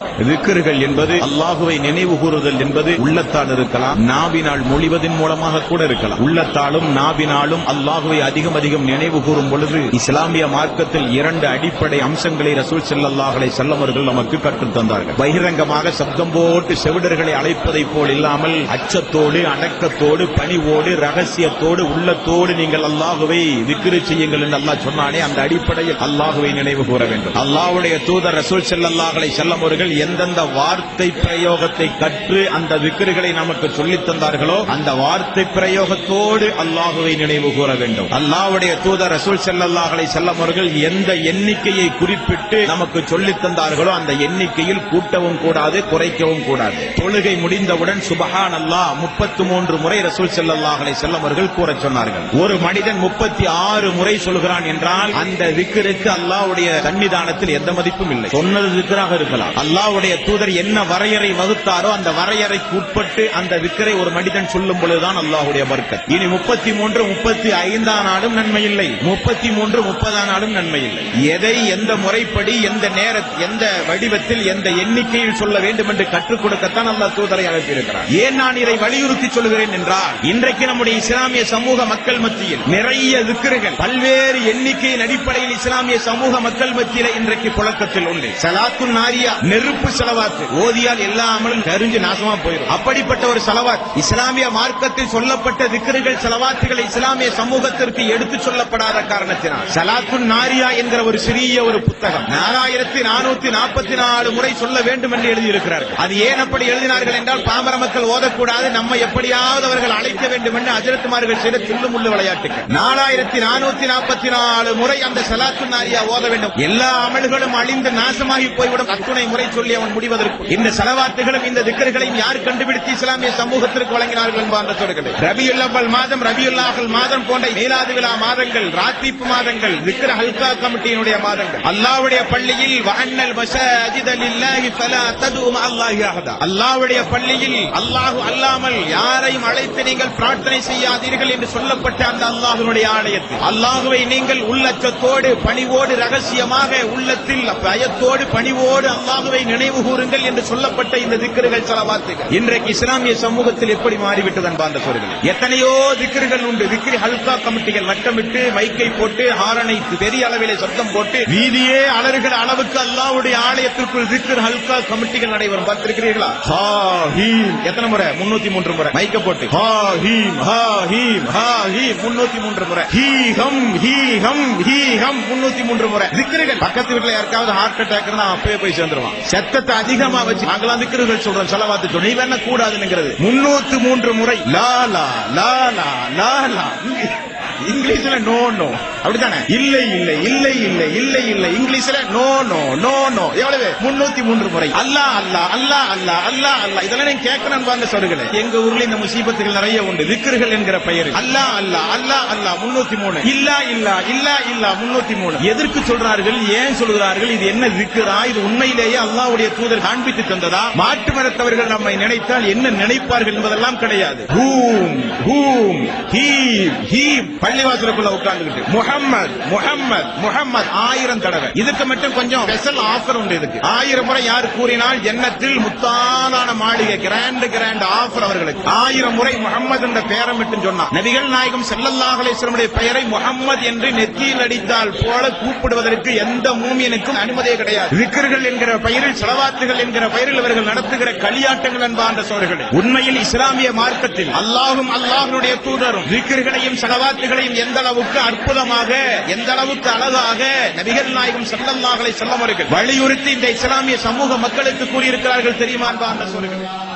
திக்ருகள் என்பது அல்லாஹுவை நினைவு கூறுதல் என்பது உள்ளத்தால் இருக்கலாம். நாவினால் மொழிவதன் மூலமாக கூட இருக்கலாம். உள்ளத்தாலும் நாவினாலும் அல்லாஹுவை அதிகம் அதிகம் நினைவு கூறும் பொழுது இஸ்லாமிய மார்க்கத்தில் இரண்டு அடிப்படை அம்சங்களை ரசூல் செல்லல்லாஹலை செல்லம் நமக்கு கற்றுத் தந்தார்கள். பகிரங்கமாக சப்தம் போட்டு செவிடர்களை அழைப்பதைப் போல் இல்லாமல் அச்சத்தோடு அடக்கத்தோடு பணிவோடு ரகசியத்தோடு உள்ளத்தோடு நீங்கள் அல்லாஹுவை திக்ரு செய்யுங்கள் என்று அல்லாஹ் சொன்னானே. அந்த அடிப்படையில் அல்லாஹுவை நினைவு கூற வேண்டும். அல்லாஹுடைய தூதர் ரசூல் செல்லல்லாஹலை அலைஹி அவர்கள் எந்தெந்த வார்த்தை பிரயோகத்தை கற்று அந்த விக்கிரிகளை நமக்கு சொல்லித் தந்தார்களோ அந்த வார்த்தை பிரயோகத்தோடு அல்லாஹுவை நினைவு கூற வேண்டும். அல்லாஹ்வுடைய தூதர் ரசூல் செல்லல்லாஹலை செல்லம் அவர்கள் எந்த எண்ணிக்கையை குறிப்பிட்டு நமக்கு சொல்லித் தந்தார்களோ அந்த எண்ணிக்கையில் கூட்டவும் கூடாது குறைக்கவும் கூடாது. தொழுகை முடிந்தவுடன் சுபஹான் அல்லாஹ் முப்பத்தி மூன்று முறை ரசூல் செல்லல்லாஹலை செல்லம் அவர்கள் கூறச் சொன்னார்கள். ஒரு மனிதன் முப்பத்தி ஆறு முறை சொல்கிறான் என்றால் அந்த விக்கிருக்கு அல்லாஹ்வுடைய சன்னிதானத்தில் எந்த மதிப்பும் இல்லை. சொன்னது திக்ராக இருக்கலாம். அல்லாவுடைய தூதர் என்ன வரையறை வகுத்தாரோ அந்த வரையறைக்கு உட்பட்டு அந்த விக்கரை ஒரு மனிதன் சொல்லும் பொழுதுதான் அல்லாஹுடைய பர்க்கத். இனி முப்பத்தி மூன்று முப்பத்தி ஐந்தாம் நாளும் நன்மை இல்லை முப்பத்தி மூன்று முப்பதாம் நாளும் நன்மை இல்லை எதை எந்த முறைப்படி எந்த நேர எந்த வடிவத்தில் எந்த எண்ணிக்கையில் சொல்ல வேண்டும் என்று கற்றுக் கொடுக்கத்தான் அல்லா தூதரை அழைத்திருக்கிறார் ஏன் நான் இதை வலியுறுத்தி சொல்கிறேன் என்றால் இன்றைக்கு நம்முடைய இஸ்லாமிய சமூக மக்கள் மத்தியில் நிறைய விக்கிரகள் பல்வேறு எண்ணிக்கையின் அடிப்படையில் இஸ்லாமிய சமூக மக்கள் மத்தியில் இன்றைக்கு புழக்கத்தில் உண்டு. சலாத்து நாரியா நெருப்பு செலவாத்து ஓதியால் எல்லா அமலும் கரிஞ்சு நாசமா போயிடும் அப்படிப்பட்ட ஒரு செலவாத் இஸ்லாமிய மார்க்கத்தில் சொல்லப்பட்ட திக்கர்கள் செலவாத்துகள் இஸ்லாமிய சமூகத்திற்கு எடுத்துச் சொல்லப்படாத காரணத்தினால். சலாத்து நாரியா என்கிற ஒரு சிறிய ஒரு புத்தகம் நாலாயிரத்தி நானூத்தி நாற்பத்தி நாலு முறை சொல்ல வேண்டும் என்று எழுதியிருக்கிறார்கள். அது ஏன் அப்படி எழுதினார்கள் என்றால் பாமர மக்கள் ஓதக்கூடாது நம்ம எப்படியாவது அவர்கள் அழைக்க வேண்டும் என்று அஜரத்துமார்கள் செய்த தில்லுமுள்ளு விளையாட்டுகள் நாலாயிரத்தி நானூத்தி நாற்பத்தி நாலு முறை அந்த சலாத்து நாரியா ஓத வேண்டும். எல்லா அமல்களும் அழிந்து நாசமாகி போய்விடும் அத்துணை முறை சொல்லி அவன் முடிவதற்கு. இந்த செலவாத்துகளும் இந்த திக்கர்களையும் யார் கண்டுபிடித்து இஸ்லாமிய சமூகத்திற்கு வழங்கினார்கள் என்பார் சொல்கிறேன் ரபியுல்லவல் மாதம் ரபியுல்லாஹல் மாதம் போன்ற மேலாது விழா மாதங்கள் ராத்திப்பு மாதங்கள் திக்கர ஹல்கா கமிட்டியினுடைய மாதங்கள். அல்லாவுடைய பள்ளியில் வஅன்னல் மசாஜித லில்லாஹி ஃபலா ததுஉ அல்லாஹி அஹதா. அல்லாவுடைய பள்ளியில் அல்லாஹ் அல்லாமல் யாரையும் அழைத்து நீங்கள் பிரார்த்தனை செய்யாதீர்கள் என்று சொல்லப்பட்ட அந்த அல்லாஹுடைய ஆலயத்தில். அல்லாஹுவை நீங்கள் உள்ளச்சத்தோடு பணிவோடு ரகசியமாக உள்ளத்தில் பயத்தோடு பணிவோடு அல்லாஹுவை நினைவு கூறுங்கள் என்று சொல்லப்பட்ட இந்த திக்கர்கள் செலவாத்துகள். இன்றைக்கு இஸ்லாமிய சமூகத்தில் எப்படி மாறிவிட்டது அன்பார்ந்த சோர்களே? எத்தனையோ திக்கர்கள் உண்டு. திக்ரி ஹல்கா கமிட்டிகள் வட்டமிட்டு மைக்கை போட்டு ஹாரனை பெரிய அளவிலே சத்தம் போட்டு வீதியே அலறுகிற அளவுக்கு அல்லாவுடைய ஆலயத்திற்குள் திக்ர் ஹல்கா கமிட்டிகள் நடைபெறும் பார்த்திருக்கிறீர்களா? ஹா ஹீம். எத்தனை முறை? முன்னூத்தி மூன்று முறை. மைக்க போட்டு. ஹா ஹீம். ஹா ஹீம். ஹா ஹீம். முன்னூத்தி மூன்று முறை. ஹீ ஹம் ஹீ ஹம் ஹீ ஹம். முன்னூத்தி மூன்று முறை. திக்ரிகள். பக்கத்து வீட்டுல யாருக்காவது ஹார்ட் அட்டாக் இருந்தா அப்பவே போய் சேர்ந்துருவான். சத்தத்தை அதிகமா வச்சு நாங்களாம் திக்ருகள் சொல்றோம். செலவாத்து சொல்லி வேணா கூடாதுங்கிறது முன்னூத்து மூன்று முறை. லா லா லாலா இங்கிலீஷ்ல நோ நோ அப்படித்தானே? இல்லை இல்லை இல்லை இல்லை இல்லை இல்லை. இங்கிலீஷ்ல நோ நோ நோ நோ எவ்வளவு? முன்னூத்தி மூன்று முறை. அல்லா அல்லா அல்லா அல்லா அல்லா அல்லா. இதெல்லாம் நீங்க கேட்கணும் வாங்க சொல்லுங்களேன் எங்க ஊர்ல இந்த முசீபத்துகள் நிறைய உண்டு. திக்ருகள் என்கிற பெயர். அல்லா அல்லா அல்லா அல்லா. முன்னூத்தி மூணு. இல்லா இல்லா இல்லா இல்லா. முன்னூத்தி மூணு. எதற்கு சொல்றார்கள்? ஏன் சொல்கிறார்கள்? இது என்ன திக்ரா? இது உண்மையிலேயே அல்லாவுடைய தூதர் காண்பித்து தந்ததா? மாற்று மரத்தவர்கள் நம்மை நினைத்தால் என்ன நினைப்பார்கள் என்பதெல்லாம் கிடையாது. ஹூம் ஹூம் ஹீம் ஹீம். பள்ளிவாசலுக்குள்ள உட்கார்ந்துகிட்டு முகம்மது முகம்மது முகம்மது ஆயிரம் தடவை. இதுக்கு மட்டும் கொஞ்சம் ஸ்பெஷல் ஆஃபர் உண்டு இதுக்கு. ஆயிரம் முறை யார் கூறினால் எண்ணத்தில் முத்தானான மாளிகை கிராண்ட் கிராண்ட் ஆஃபர் அவர்களுக்கு. ஆயிரம் முறை முகம்மது என்ற பெயரை மட்டும் சொன்னார் நபிகள் நாயகம் செல்லல்லாஹலேஸ்வரனுடைய பெயரை முகம்மது என்று நெத்தியில் அடித்தால் போல கூப்பிடுவதற்கு எந்த மூமியனுக்கும் அனுமதியே கிடையாது. விக்கர்கள் என்கிற பெயரில் செலவாத்துகள் என்கிற பெயரில் இவர்கள் நடத்துகிற களியாட்டங்கள் என்பான்ற சோழர்களே. உண்மையில் இஸ்லாமிய மார்க்கத்தில் அல்லாஹும் அல்லாஹனுடைய தூதரும் விக்கர்களையும் அவர்களையும் எந்த அளவுக்கு அற்புதமாக எந்த அளவுக்கு அழகாக நபிகள் நாயகம் செல்லல்லாக்களை அலைஹி அவர்கள் வலியுறுத்தி இந்த இஸ்லாமிய சமூக மக்களுக்கு கூறியிருக்கிறார்கள் தெரியுமா என்பான்ற சொல்லுங்கள்